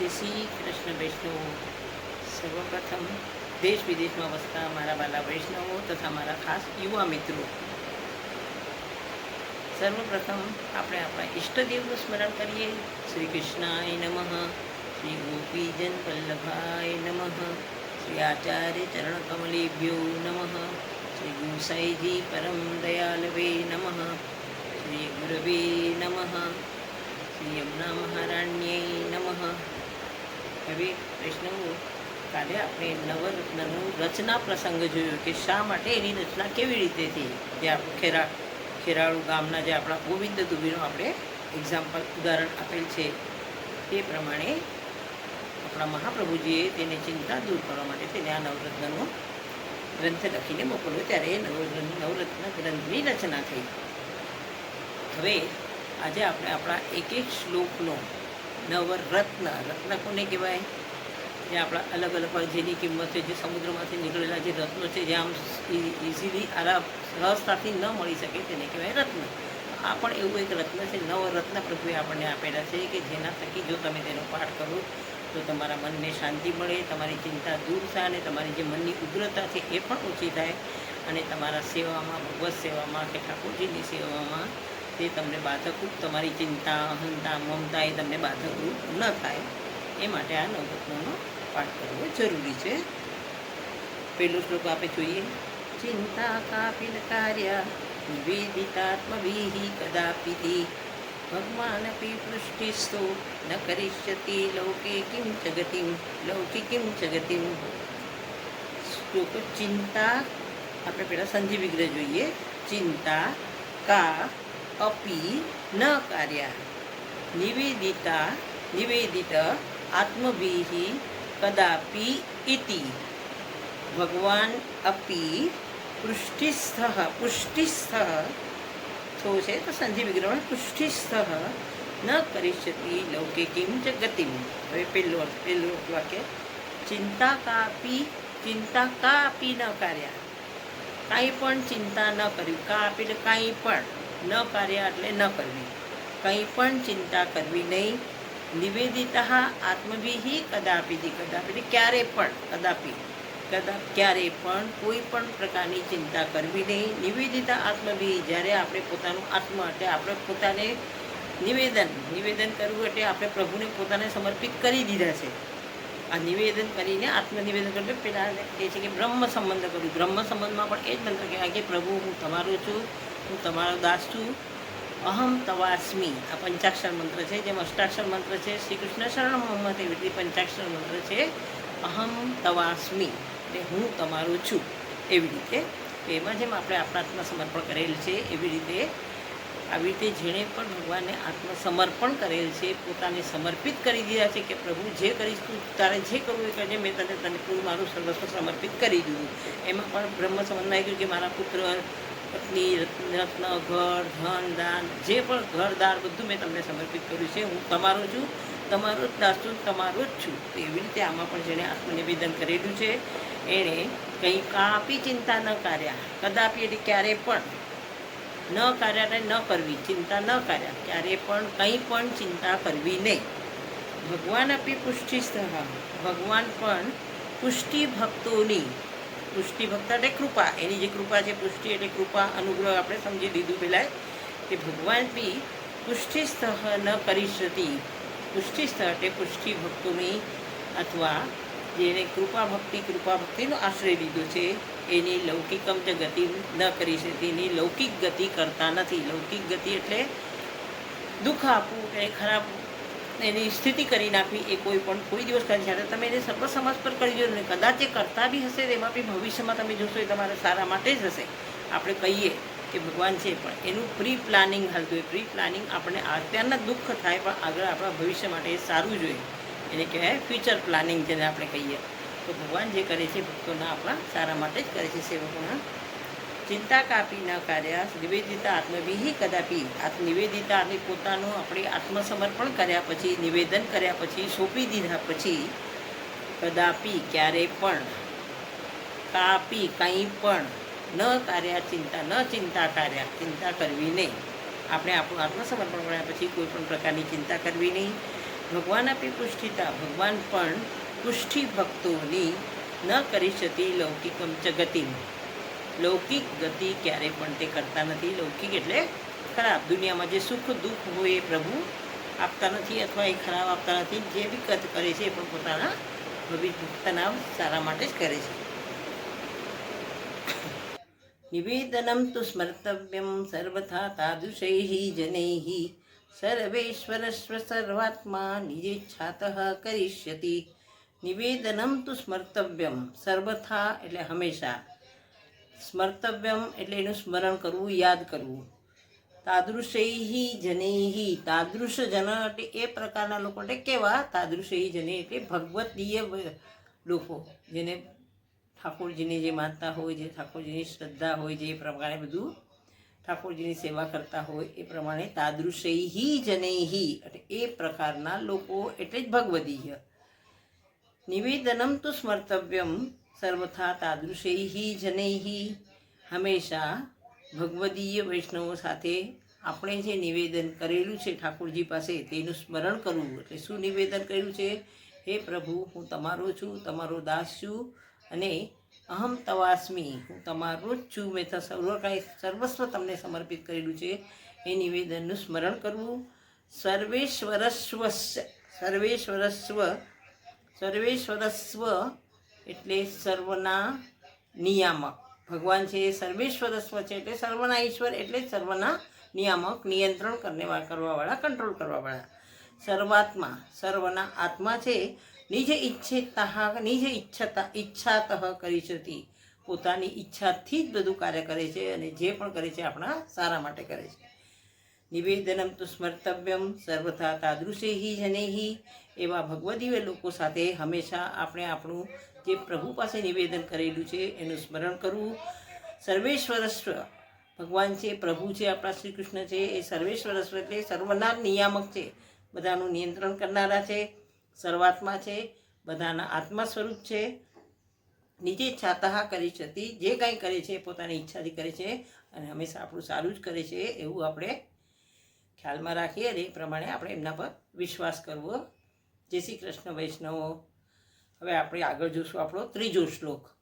જય શ્રી કૃષ્ણ વૈષ્ણવો. સર્વપ્રથમ દેશ વિદેશમાં વસતા મારા વાલા વૈષ્ણવો તથા મારા ખાસ યુવા મિત્રો. સર્વપ્રથમ આપણે આપણા ઈષ્ટદેવનું સ્મરણ કરીએ. શ્રી કૃષ્ણાય નમઃ. શ્રી ગોપીજન વલ્લભાય નમઃ. શ્રી આચાર્ય ચરણ કમલેભ્યો નમઃ. શ્રી ગુસાઈજી પરમ દયાલવે નમઃ. શ્રી ગુરવે નમઃ. શ્રી યમુના મહારાણ્યે નમઃ. હવે વૈષ્ણવો કાલે આપણે નવરત્નનું રચના પ્રસંગ જોયો કે શા માટે એની રચના કેવી રીતે થઈ? જે આપણે ખેરા, ખેરાળુ ગામના જે આપણા ગોવિંદ દુબીનું આપણે એક્ઝામ્પલ ઉદાહરણ આપેલ છે, તે પ્રમાણે આપણા મહાપ્રભુજીએ તેને ચિંતા દૂર કરવા માટે તેને આ નવરત્નનો ગ્રંથ લખીને મોકલ્યો ત્યારે એ નવરત્ન નવરત્ન ગ્રંથની રચના થઈ. હવે આજે આપણે આપણા એક એક શ્લોકનો નવરત્ન, રત્ન કોને કહેવાય? જે આપણા અલગ અલગ જેની કિંમત છે, જે સમુદ્રમાંથી નીકળેલા જે રત્નો છે, જે આમ ઇઝીલી આરામ સહજતાથી ન મળી શકે તેને કહેવાય રત્ન. આ પણ એવું એક રત્ન છે, નવરત્ન પ્રભુએ આપણને આપેલા છે કે જેના થકી જો તમે તેનો પાઠ કરો, તો તમારા મનને શાંતિ મળે, તમારી ચિંતા દૂર થાય અને તમારી જે મનની ઉગ્રતા છે એ પણ ઓછી થાય. અને તમારા સેવામાં, ભગવત સેવામાં કે ઠાકોરજીની સેવામાં તે તમને બાધકરૂપ તમારી ચિંતા, અહંતા, મમતા એ તમને બાધકરૂપ ન થાય. એ માટે આ નવરત્નનો પાઠ કરવો જરૂરી છે. પહેલો શ્લોક આપણે જોઈએ. ચિંતા કાપિલ કાર્ય નિવેદિતાત્મભીઃ કદાપિતિ ભગવાનપી પૃષ્ટિસ્તો ન કરિષ્યતિ લોકે કિમ ચ ગતિમ લૌકિકીમ ચ ગતિમ શ્લોક ચિંતા, આપણે પહેલાં સંધિ વિગ્રહ જોઈએ. ચિંતા કા અપી ન કાર્યા નિવેદિતા નિવેદિત આત્મભીઃ કદાપી ઇતિ ભગવાન અપી પુષ્ટિસ્થ પુષ્ટિસ્થ થો છે તો સંધિ વિગ્રહણ પુષ્ટિસ્થ ન કરિષ્યતિ લૌકિકીમ ચ ગતિમ હવે પહેલો પહેલું વાક્ય ચિંતા કાપી ચિંતા કાપી ન કાર્યા કાંઈ પણ ચિંતા ન કરવી કાપી કાંઈ પણ ન કાર્ય એટલે ન કરવી. કંઈ પણ ચિંતા કરવી નહીં. નિવેદિતા આત્મભિહી કદાપિથી કદાપી ક્યારે પણ, કદાપી કદા ક્યારે પણ કોઈ પણ પ્રકારની ચિંતા કરવી નહીં. નિવેદિતા આત્મભિહી જ્યારે આપણે પોતાનું આત્મ એટલે આપણે પોતાને નિવેદન નિવેદન કરવું એટલે આપણે પ્રભુને પોતાને સમર્પિત કરી દીધા છે. આ નિવેદન કરીને આત્મનિવેદન કરીને પહેલાં કહે છે કે બ્રહ્મ સંબંધ કરું. બ્રહ્મ સંબંધમાં પણ એ જ મંત્ર કહેવાય કે પ્રભુ, હું તમારો છું, હું તમારો દાસ છું. અહમ તવાસ્મી. આ પંચાક્ષર મંત્ર છે, જેમ અષ્ટાક્ષર મંત્ર છે શ્રી કૃષ્ણ શરણ મોહમ્મદ એવી રીતે પંચાક્ષર મંત્ર છે. અહમ તવાસ્મી. એટલે હું તમારો છું. એવી રીતે એમાં જેમ આપણે આપણા આત્મસમર્પણ કરેલ છે, એવી રીતે આવી રીતે જેણે પણ ભગવાનને આત્મસમર્પણ કરેલ છે, પોતાને સમર્પિત કરી દીધા છે કે પ્રભુ જે કરીશ તું તારે જે કરવું એ કરજે, મેં તને તને પૂરું મારું સર્વસ્વ સમર્પિત કરી દીધું. એમાં પણ બ્રહ્મ સમજમાં આવી ગયું કે મારા પુત્ર, પત્ની, રત્ન, ઘર, ધન, દાન, જે પણ ઘરદાર બધું મેં તમને સમર્પિત કર્યું છે. હું તમારો છું, તમારો જ દાસ તમારો જ છું. તો એવી રીતે આમાં પણ જેણે આત્મનિવેદન કરેલું છે. એણે કંઈ કાપી ચિંતા ન કાર્યા. કદાપી એટલે ક્યારેય પણ ન કાર્યાને ન કરવી, ચિંતા ન કર્યા, ક્યારે પણ કંઈ પણ ચિંતા કરવી નહીં. ભગવાન આપી પુષ્ટિ ભગવાન પણ પુષ્ટિ ભક્તોની, પુષ્ટિ ભક્ત એટલે કૃપા, એની જે કૃપા છે પુષ્ટિ એટલે કૃપા અનુગ્રહ આપણે સમજી લીધું પહેલાં કે ભગવાન બી પુષ્ટિસ્થ ન કરી શકી. પુષ્ટિસ્થ એટલે પુષ્ટિ ભક્તોની અથવા જેને કૃપા ભક્તિ, કૃપા ભક્તિનો આશ્રય લીધો છે એની લૌકિકમ જે ગતિ ન કરી શકે, એની લૌકિક ગતિ કરતા નથી. લૌકિક ગતિ એટલે દુઃખ આપવું કે ખરાબ એની સ્થિતિ કરી નાખવી એ કોઈ પણ, કોઈ દિવસ કરી શકે તમે એને સર્વ સમાજ પર કરી દો ને કદાચ એ કરતા બી હશે એમાં બી ભવિષ્યમાં તમે જોશો એ તમારા સારા માટે જ હશે. આપણે કહીએ કે ભગવાન છે, પણ એનું પ્રી પ્લાનિંગ હાલતું હોય પ્રી પ્લાનિંગ આપણે અત્યારના દુઃખ થાય, પણ આગળ આપણા ભવિષ્ય માટે એ સારું જોઈએ. એને કહેવાય ફ્યુચર પ્લાનિંગ જેને આપણે કહીએ. તો ભગવાન જે કરે છે, ભક્તોના આપણા સારા માટે જ કરે છે સેવકોના. ચિંતા કાપી ન કાર્ય, નિવેદિતા આત્મવિહી કદાપી. નિવેદિતા અને પોતાનું આપણે આત્મસમર્પણ કર્યા પછી, નિવેદન કર્યા પછી, સોંપી દીધા પછી, કદાપી ક્યારે પણ, કાપી કંઈ પણ, ન કાર્યા, ચિંતા ન ચિંતા કાર્યા, ચિંતા કરવી નહીં. આપણે આપણું આત્મસમર્પણ કર્યા પછી કોઈ પણ પ્રકારની ચિંતા કરવી નહીં. ભગવાન આપી પુષ્ટિતા, ભગવાન પણ ભક્તોની ન કરી શકતી લૌકિકમ ચ ગતિમ. લૌકિક ગતિ ક્યારે પણ તે કરતા નથી. લૌકિક એટલે ખરાબ. દુનિયામાં જે સુખ દુઃખ હોય એ પ્રભુ આપતા નથી અથવા એ ખરાબ આપતા નથી. જે બી કથ કરે છે એ પણ પોતાના ભવિષ્યના સારા માટે જ કરે છે. નિવેદનમ તો સ્મર્તવ્યમ સર્વથા તાદૃશૈ જનૈः. સર્વેશ્વરસ્વ સર્વાત્મા નિજેચ્છાત કરિષ્યતિ નિવેદનમ તો સ્મર્તવ્યમ. સર્વથા એટલે હંમેશા. સ્મર્તવ્યમ એટલે એનું સ્મરણ કરવું, યાદ કરવું. તાદૃશૈહી જનૈહી. તાદૃશ જન એટલે એ પ્રકારના લોકો એટલે કેવા? તાદૃશૈ જને એટલે ભગવદીય લોકો. જેને ઠાકોરજીને જે માનતા હોય, જે ઠાકોરજીની શ્રદ્ધા હોય, જે પ્રમાણે બધું ઠાકોરજીની સેવા કરતા હોય, એ પ્રમાણે તાદૃશૈહી જનૈહી. એટલે એ પ્રકારના લોકો એટલે જ ભગવદીય. નિવેદનમ તો સ્મર્તવ્યમ સર્વથા તાદૃશૈ જનૈ હંમેશા ભગવદીય વૈષ્ણવો સાથે આપણે જે નિવેદન કરેલું છે ઠાકોરજી પાસે, તેનું સ્મરણ કરવું એટલે શું નિવેદન કર્યું છે? હે પ્રભુ, હું તમારો છું, તમારો દાસ છું અને અહમ તવાસ્મી, હું તમારો જ છું. મેં સર્વ કાંઈ, સર્વસ્વ તમને સમર્પિત કરેલું છે. એ નિવેદનનું સ્મરણ કરવું. સર્વેશ્વરસ્વ સર્વેશ્વરસ્વ સર્વેશ્વરસ્વ એટલે સર્વના નિયામક. ભગવાન છે એ સર્વેશ્વરસ્વ છે એટલે સર્વના ઈશ્વર એટલે સર્વના નિયામક, નિયંત્રણ કરવા કરવાવાળા કંટ્રોલ કરવાવાળા. સર્વાત્મા, સર્વના આત્મા છે, નિજ ઈચ્છિતા નિજ ઈચ્છતા કરી છતી પોતાની ઈચ્છાથી જ બધું કાર્ય કરે છે અને જે પણ કરે છે આપણા સારા માટે કરે છે. નિવેદનમ તો સ્મર્તવ્યમ, સર્વથા તાદૃશેહી જનેહી એવા ભગવદીય લોકો સાથે હંમેશા આપણે આપણું જે પ્રભુ પાસે નિવેદન કરેલું છે એનું સ્મરણ કરવું. સર્વેશ્વરસ્વ, ભગવાન છે, પ્રભુ છે, આપણા શ્રી કૃષ્ણ છે, એ સર્વેશ્વરસ્વ એટલે સર્વના નિયામક છે. બધાનું નિયંત્રણ કરનારા છે, સર્વાત્મા છે, બધાના આત્મા સ્વરૂપ છે. નીચે છાતા કરી છતી, જે કાંઈ કરે છે પોતાની ઈચ્છાથી કરે છે અને હંમેશા આપણું સારું જ કરે છે એવું આપણે ખ્યાલમાં રાખીએ ને એ પ્રમાણે આપણે એમના પર વિશ્વાસ કરવો. જય શ્રી કૃષ્ણ વૈષ્ણવો. હવે આપણે આગળ જોશું આપણો ત્રીજો શ્લોક.